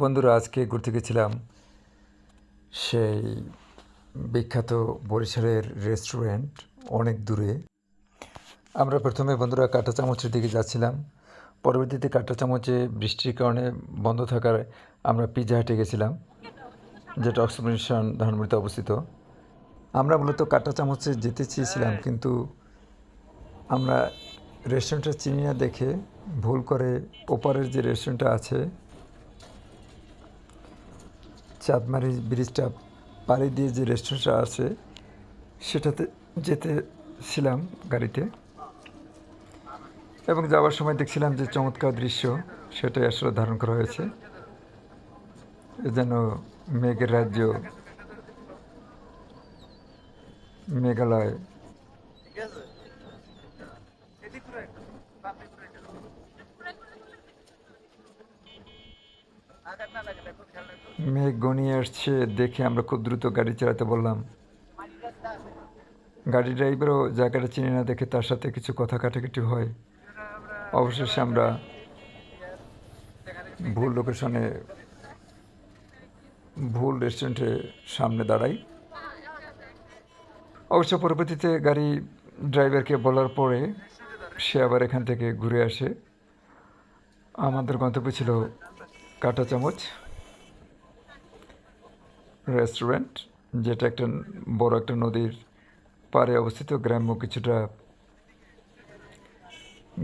বন্ধুরা, আজকে ঘুরতে গেছিলাম সেই বিখ্যাত বরিশালের রেস্টুরেন্ট অনেক দূরে। আমরা প্রথমে বন্ধুরা কাঁটা চামচের দিকে যাচ্ছিলাম। পরবর্তীতে কাঁটা চামচে বৃষ্টির কারণে বন্ধ থাকার আমরা পিজা হাটে গেছিলাম, যেটা অক্সিমিশন ধানমন্ডিতে অবস্থিত। আমরা মূলত কাঁটা চামচে যেতে চেয়েছিলাম, কিন্তু আমরা রেস্টুরেন্টটা চিনি না দেখে ভুল করে ওপারের যে রেস্টুরেন্টটা আছে চাঁদমারি ব্রিজটা পাড়ি দিয়ে যে রেস্টুরেন্টটা আছে, সেটাতে যেতে ছিলাম গাড়িতে। এবং যাওয়ার সময় দেখছিলাম যে চমৎকার দৃশ্য, সেটাই আসলে ধারণ করা হয়েছে। যেন মেঘের রাজ্য, মেঘালয় মেঘ গনিয়ে আসছে, দেখে আমরা খুব দ্রুত গাড়ি চালাতে বললাম। গাড়ি ড্রাইভারও জায়গাটা চিনে না দেখে তার সাথে কিছু কথা কাটাকাটি হয়। অবশেষে আমরা ভুল লোকেশনে, ভুল রেস্টুরেন্টের সামনে দাঁড়াই। অবশ্য পরবর্তীতে গাড়ি ড্রাইভারকে বলার পরে সে আবার এখান থেকে ঘুরে আসে। আমাদের গন্তব্য ছিল কাঁটা চামচ রেস্টুরেন্ট যেটা একটা বড় একটা নদীর পাড়ে অবস্থিত, গ্রাম্য কিছুটা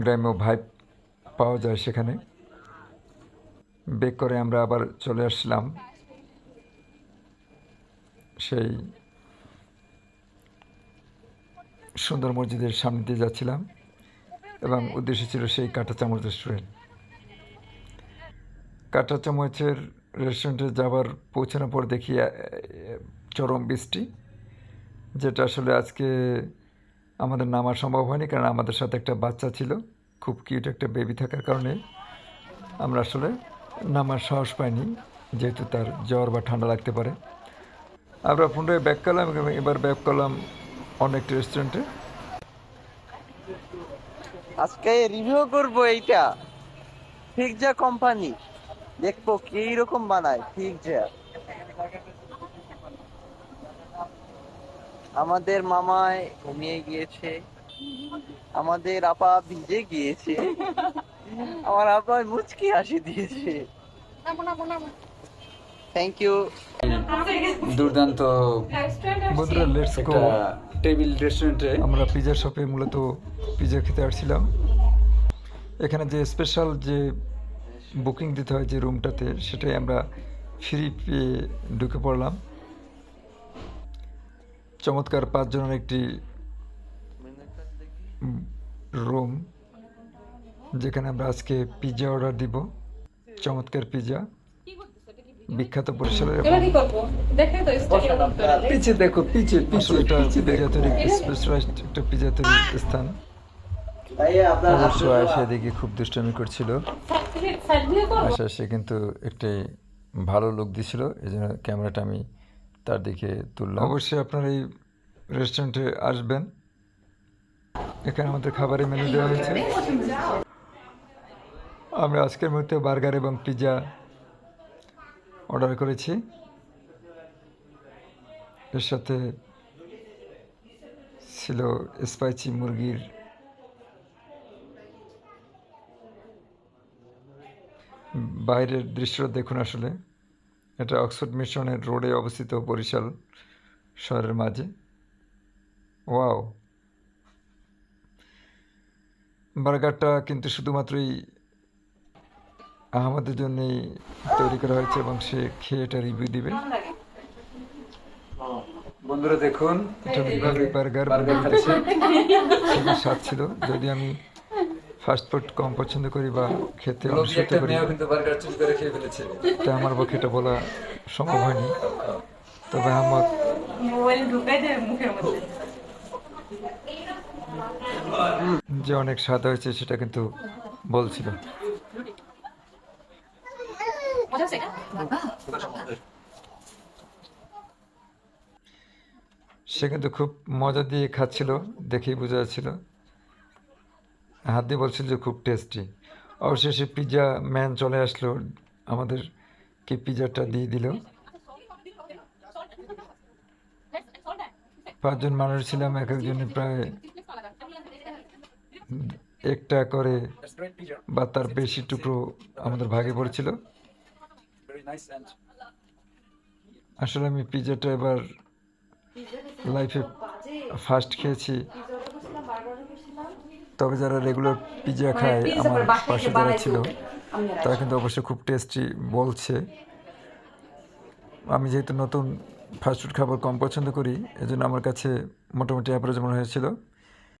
গ্রাম্য ভাইব পাওয়া যায় সেখানে। বেক করে আমরা আবার চলে আসলাম সেই সুন্দর মসজিদের সামনে দিয়ে যাচ্ছিলাম এবং উদ্দেশ্য ছিল সেই কাঁটা চামচ রেস্টুরেন্ট কাঁটা চামচের রেস্টুরেন্টে যাবার, পৌঁছানোর পর দেখি চরম বৃষ্টি, যেটা আসলে আজকে আমাদের নামা সম্ভব হয়নি, কারণ আমাদের সাথে একটা বাচ্চা ছিল, খুব কিউট একটা বেবি থাকার কারণে আমরা আসলে নামার সাহস পাইনি, যেহেতু তার জ্বর বা ঠান্ডা লাগতে পারে। আমরা পুনরায় ব্যাক করলাম এবং এবার ব্যাক করলাম অন্য একটি রেস্টুরেন্টে আজকে রিভিউ করব এইটা পিৎজা কোম্পানি দেখব কি রকম বানায় পিৎজা আমাদের মামায় ঘুমিয়ে গিয়েছে। আমাদের আপা ভিজে গিয়েছে। আমার আপা মুচকি হাসি দিয়েছে। থ্যাংক ইউ দুর্দান্ত বন্ধুরা লেটস গো টেবিল রেস্টুরেন্টে আমরা পিজা শপে মূলত পিজা খেতে আসছিলাম। এখানে যে স্পেশাল যে বুকিং দিতে হয় যে রুমটাতে সেটাই আমরা ফ্রি পেয়ে ঢুকে পড়লাম। চমৎকার পাঁচজনের একটি রুম যেখানে আমরা আজকে পিজা অর্ডার দিব। চমৎকার পিজা বিখ্যাত কি করব? দেখে তো স্টাইল করে পিছে দেখো পিছে পিছে এটা পিজা তৈরি স্পেশালাইজড একটা পিজা তৈরির স্থান। অবশ্য আয়সা দেখি খুব দুষ্টামি করছিল। আশা সে কিন্তু একটি ভালো লুক দিছিল এই জন্য ক্যামেরাটা আমি তার দিকে তুললাম। অবশ্যই আপনার এই রেস্টুরেন্টে আসবেন। এখানে আমাদের খাবারের মেনু দেওয়া হয়েছে। আমরা আজকের মধ্যে বার্গার এবং পিৎজা অর্ডার করেছি। এর সাথে ছিল স্পাইসি মুরগির বাইরের দৃশ্যটা দেখুন আসলে। এটা অক্সফোর্ড মিশনের রোডে অবস্থিত বরিশাল শহরের মাঝে। ওয়াও। বার্গারটা কিন্তু শুধুমাত্রই আহমদের জন্যই তৈরি করা হয়েছে এবং সে খেয়ে এটা রিভিউ দিবে। বন্ধুরা দেখুন এটা গার্লিক বার্গার স্বাদ ছিল। যদি আমি ফাস্ট ফুড কম পছন্দ করি বা খেতে অনুসৃত করি। তাই আমার পক্ষে এটা বলা সম্ভব হয়নি। তবে মধ্যে। যে অনেক স্বাদ হয়েছে সেটা কিন্তু বলছিল। সে কিন্তু খুব মজা দিয়ে খাচ্ছিল দেখেই বোঝা যাচ্ছিল। হাত দিয়ে বলছিল যে খুব টেস্টি। অবশেষে পিৎজা ম্যান চলে আসলো, আমাদের কে পিজাটা দিয়ে দিল। পাঁচজন মানুষ ছিলাম, এক একজনে প্রায় একটা করে বা তার বেশি টুকরো আমাদের ভাগে পড়েছিল। আসলে আমি পিজাটা এবার লাইফে ফার্স্ট খেয়েছি। তবে যারা রেগুলার পিজা খায় আমার পাশে যারা ছিল তারা কিন্তু অবশ্যই খুব টেস্টি বলছে। আমি যেহেতু নতুন ফাস্টফুড খাবার কম পছন্দ করি এজন্য আমার কাছে মোটামুটি অ্যাভারেজ মনে হয়েছিল।